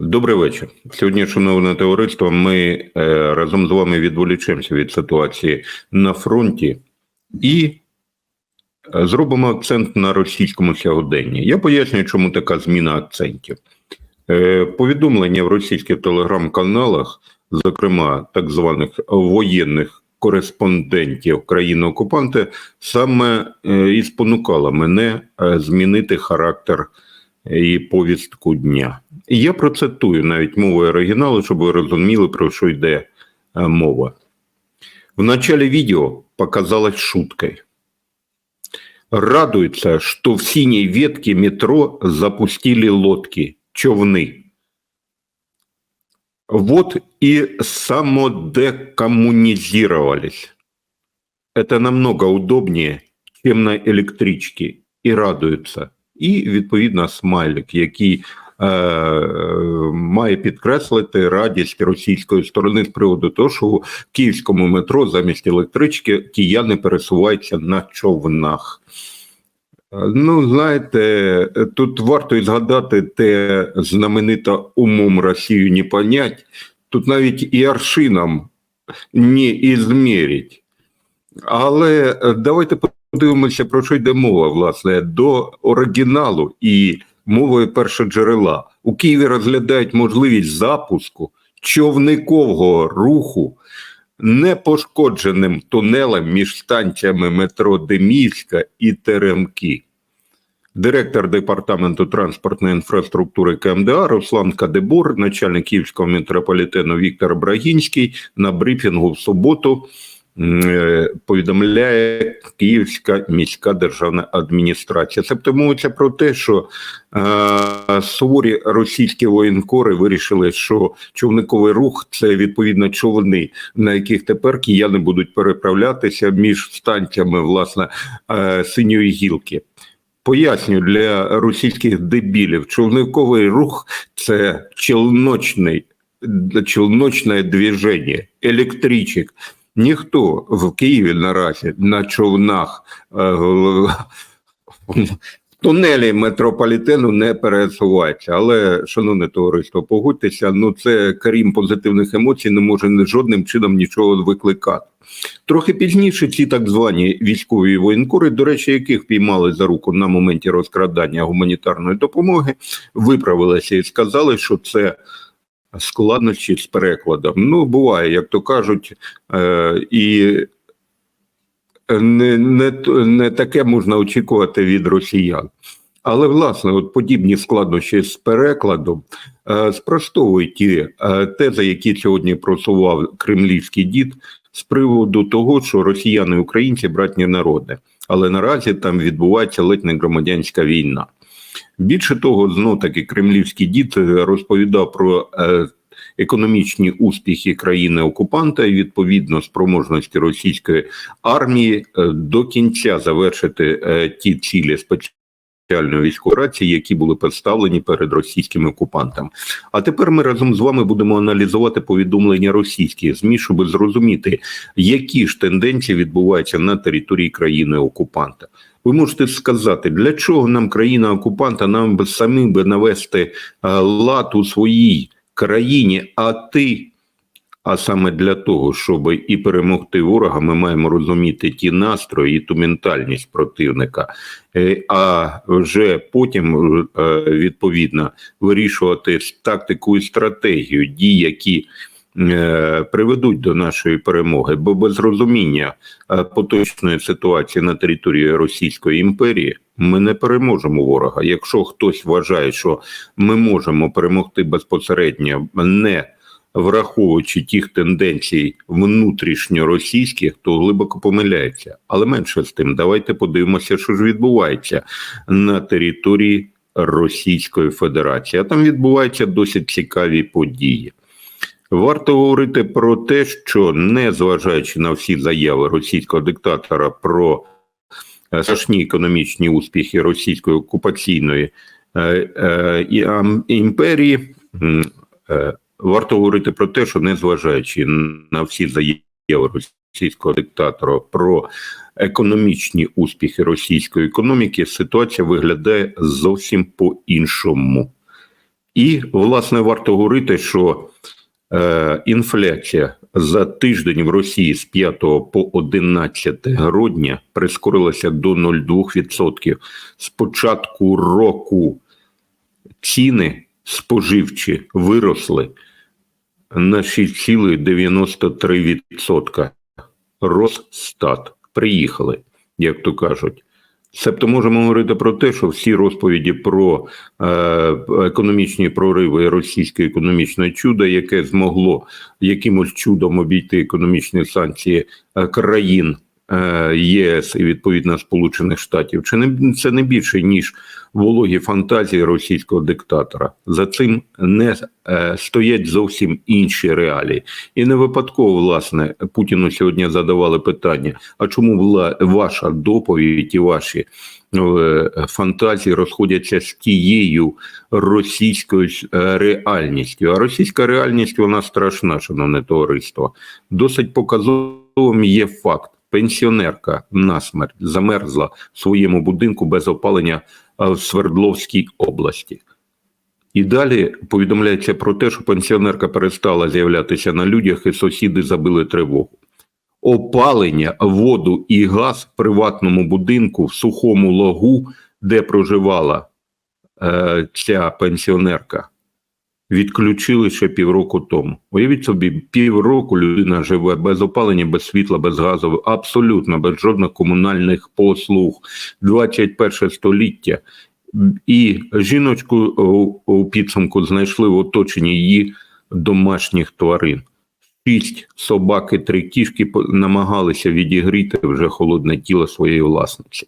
Добрий вечір. Сьогодні, шановне товариство, ми е, разом з вами відволічемося від ситуації на фронті і е, зробимо акцент на російському сьогоденні. Я пояснюю, чому така зміна акцентів. Е, повідомлення в російських телеграм-каналах, зокрема так званих воєнних кореспондентів країни-окупанти, саме е, і спонукало мене е, змінити характер і повістку дня. І я процитую навіть мовою оригіналу, щоб ви розуміли, про що йде е, мова. В начале видео показалось шуткой. Радуется, что в синей ветке метро запустили лодки, човны. Вот и самодекоммунизировались. Это намного удобнее, чем на электричке, і радуються. І відповідно смайлик, який е, має підкреслити радість російської сторони з приводу того, що у київському метро замість електрички кияни пересуваються на човнах. Ну, знаєте, тут варто і згадати те знамените умом Росію не понять. Тут навіть і аршином не ізмірить. Але е, давайте подивимося, про що йде мова, власне, до оригіналу і мовою першоджерела. У Києві розглядають можливість запуску човникового руху непошкодженим тунелем між станціями метро Демійська і Теремки. Директор департаменту транспортної інфраструктури КМДА Руслан Кадебур, начальник Київського метрополітену Віктор Брагінський на брифінгу в суботу повідомляє Київська міська державна адміністрація. Тобто мовиться про те, що е, суворі російські воєнкори вирішили, що човниковий рух це відповідно човни, на яких тепер кияни будуть переправлятися між станціями власне е, синьої гілки. Поясню для російських дебілів, човниковий рух це челночний, челночне движення, електричок. Ніхто в Києві наразі на човнах е, тунелі метрополітену не пересувається. Але, шановне товариство, погодьтеся, ну це крім позитивних емоцій, не може жодним чином нічого викликати. Трохи пізніше ці так звані військові воєнкори, до речі, яких піймали за руку на моменті розкрадання гуманітарної допомоги, виправилися і сказали, що це складнощі з перекладом. Ну, буває, як то кажуть, е, і не, не, не таке можна очікувати від росіян. Але власне, от подібні складнощі з перекладом е, спростовують ті е, тези, які сьогодні просував кремлівський дід з приводу того, що росіяни і українці братні народи, але наразі там відбувається ледь не громадянська війна. Більше того, знов таки кремлівський дід розповідав про е, економічні успіхи країни окупанта і відповідно спроможності російської армії е, до кінця завершити е, ті цілі спеціальної військової операції, які були представлені перед російськими окупантами. А тепер ми разом з вами будемо аналізувати повідомлення російських змі, щоб зрозуміти, які ж тенденції відбуваються на території країни окупанта. Ви можете сказати, для чого нам країна окупанта, нам би би навести е, лад у своїй країні, а ти. А саме для того, щоб і перемогти ворога, ми маємо розуміти ті настрої, і ту ментальність противника, Е, а вже потім е, відповідно вирішувати тактику і стратегію дій, які е, приведуть до нашої перемоги, бо без розуміння поточної ситуації на території Російської імперії ми не переможемо ворога. Якщо хтось вважає, що ми можемо перемогти безпосередньо, не враховуючи тих тенденцій внутрішньоросійських, то глибоко помиляється. Але менше з тим, давайте подивимося, що ж відбувається на території Російської Федерації. А там відбуваються досить цікаві події. Варто говорити про те, що незважаючи на всі заяви російського диктатора про е, страшні економічні успіхи російської окупаційної е, е, імперії, е, варто говорити про те, що незважаючи на всі заяви російського диктатора про економічні успіхи російської економіки, ситуація виглядає зовсім по-іншому. І, власне, варто говорити, що е, інфляція за тиждень в Росії з 5 по 11 грудня прискорилася до 0,2%. З початку року ціни споживчі виросли на 6,93%. Росстат. Приїхали, як то кажуть. Себто можемо говорити про те, що всі розповіді про е, економічні прориви російське економічне чудо, яке змогло якимось чудом обійти економічні санкції е, країн ЄС і відповідно Сполучених Штатів, чи не це не більше ніж вологі фантазії російського диктатора? За цим не е, стоять зовсім інші реалії, і не випадково власне Путіну сьогодні задавали питання: а чому була ваша доповідь і ваші е, фантазії розходяться з тією російською е, реальністю? А російська реальність вона страшна, шановне товариство. Досить показовим є факт. Пенсіонерка насмерть замерзла в своєму будинку без опалення в Свердловській області. І далі повідомляється про те, що пенсіонерка перестала з'являтися на людях, і сусіди забили тривогу. Опалення, воду і газ в приватному будинку в сухому логу, де проживала е, ця пенсіонерка, відключили ще півроку тому. Уявіть собі, півроку людина живе без опалення, без світла, без газу, абсолютно без жодних комунальних послуг. 21 століття. І жіночку у, у підсумку знайшли в оточенні її домашніх тварин. Шість собак і три кішки намагалися відігріти вже холодне тіло своєї власниці.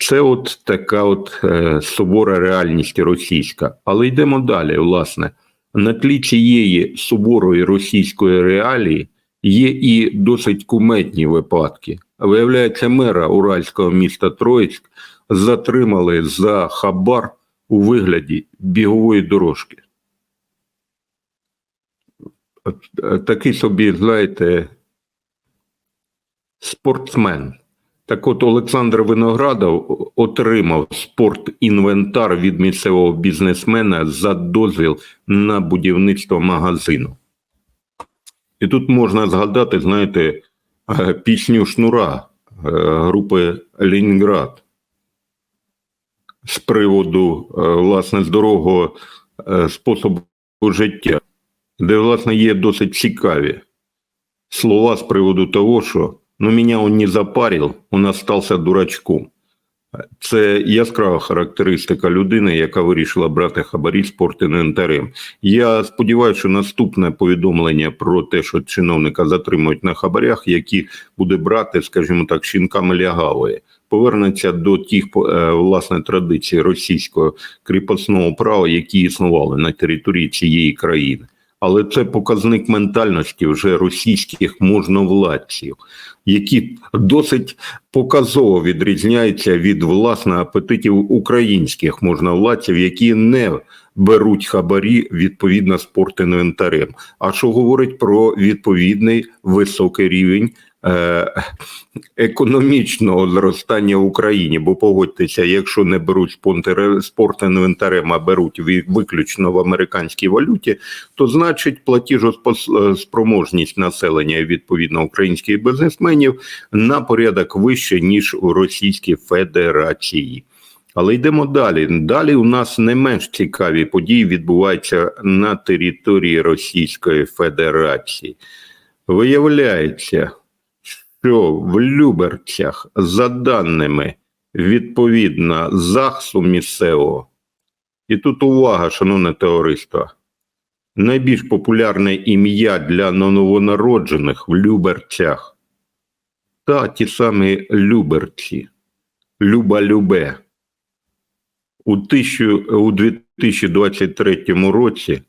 Це от така от е, сувора реальність російська. Але йдемо далі. Власне, на тлі цієї суворої російської реалії є і досить куметні випадки. Виявляється, мера уральського міста Троїцьк затримали за хабар у вигляді бігової дорожки. Е, Такий собі, знаєте, спортсмен. Так от Олександр Виноградов отримав спортінвентар від місцевого бізнесмена за дозвіл на будівництво магазину. І тут можна згадати, знаєте, е, пісню Шнура е, групи Ленінград з приводу е, власне здорового способу життя, де власне є досить цікаві слова з приводу того, що ну мене он не запарив, он остался дурачком. Це яскрава характеристика людини, яка вирішила брати хабарі спортінвентарем. Я сподіваюся, що наступне повідомлення про те, що чиновника затримують на хабарях, які буде брати, скажімо так, щінками лягавої, повернеться до тих е, власне традицій російського кріпосного права, які існували на території цієї країни. Але це показник ментальності вже російських можновладців, які досить показово відрізняються від власне апетитів українських можновладців, які не беруть хабарі відповідно спортінвентарем. А що говорить про відповідний високий рівень економічного зростання в Україні? Бо погодьтеся, якщо не беруть спонтер- спортінвентарем, а беруть виключно в американській валюті, то значить платіжоспроможність населення відповідно українських бізнесменів на порядок вище ніж у Російській Федерації. Але йдемо далі. Далі у нас не менш цікаві події відбуваються на території Російської Федерації. Виявляється, що в Люберцях, за даними відповідно ЗАГСу місцевого, і тут увага, шановне товариство, найбільш популярне ім'я для новонароджених в Люберцях. Та ті самі Люберці, Люба-Любе. У, тисячу, у 2023 році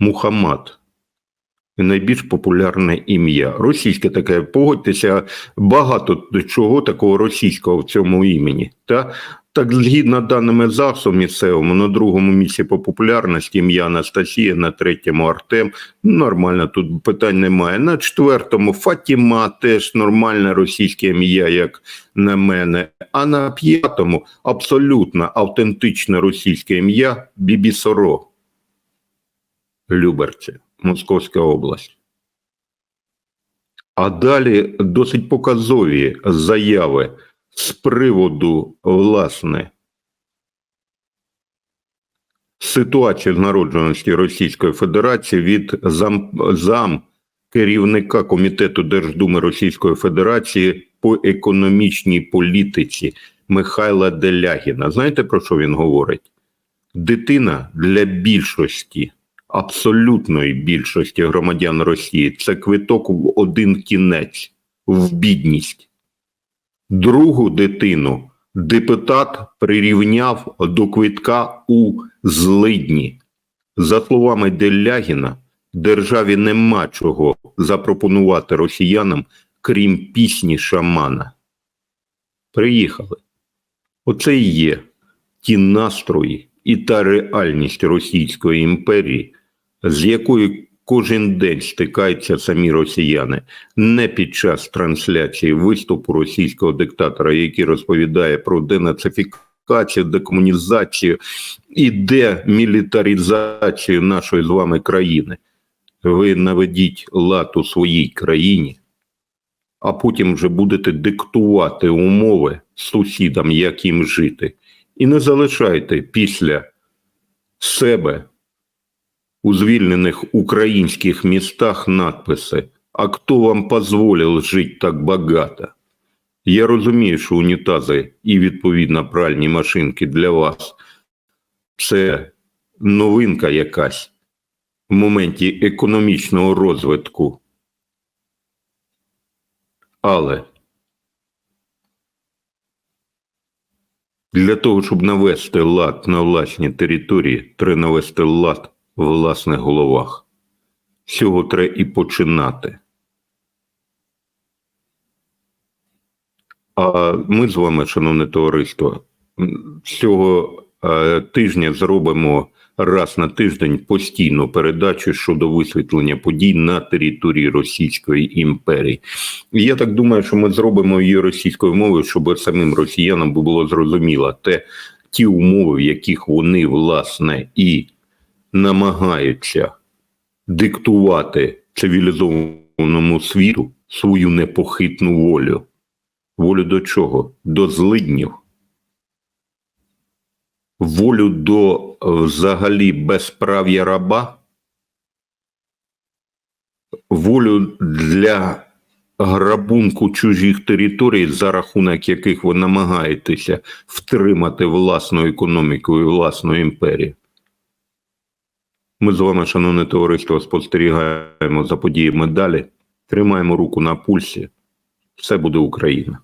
Мухаммад найбільш популярне ім'я. Російське таке, погодьтеся, багато чого такого російського в цьому імені. Та? Так, згідно даними ЗАГСу місцевому, на другому місці по популярності ім'я Анастасія, на третьому Артем. Ну, Нормально, тут питань немає. На четвертому Фатіма теж нормальне російське ім'я, як на мене. А на п'ятому абсолютно автентичне російське ім'я Бібісоро. Люберці, Московська область. А далі досить показові заяви з приводу, власне, ситуації з народженості Російської Федерації від зам, зам керівника Комітету Держдуми Російської Федерації по економічній політиці Михайла Делягіна. Знаєте, про що він говорить? Дитина для більшості, абсолютної більшості громадян Росії це квиток в один кінець, в бідність. Другу дитину депутат прирівняв до квитка у злидні. За словами Делягіна, державі нема чого запропонувати росіянам, крім пісні шамана. Приїхали. Оце і є ті настрої і та реальність Російської імперії, з якою кожен день стикаються самі росіяни, не під час трансляції виступу російського диктатора, який розповідає про денацифікацію, декомунізацію і демілітаризацію нашої з вами країни. Ви наведіть лад у своїй країні, а потім вже будете диктувати умови сусідам, як їм жити. І не залишайте після себе у звільнених українських містах надписи «А хто вам позволив жити так багато?» Я розумію, що унітази і відповідно пральні машинки для вас це новинка якась в моменті економічного розвитку. Але для того, щоб навести лад на власній території, треба навести лад власних головах. Цього треба і починати. А ми з вами, шановне товариство, цього е, тижня зробимо раз на тиждень постійну передачу щодо висвітлення подій на території Російської імперії. Я так думаю, що ми зробимо її російською мовою, щоб самим росіянам було зрозуміло те, ті умови, в яких вони власне і намагаються диктувати цивілізованому світу свою непохитну волю. Волю до чого? До злиднів. Волю до е, взагалі безправ'я раба, волю для грабунку чужих територій, за рахунок яких ви намагаєтеся втримати власну економіку і власну імперію. Ми з вами, шановне товариство, спостерігаємо за подіями далі, тримаємо руку на пульсі. Все буде Україна.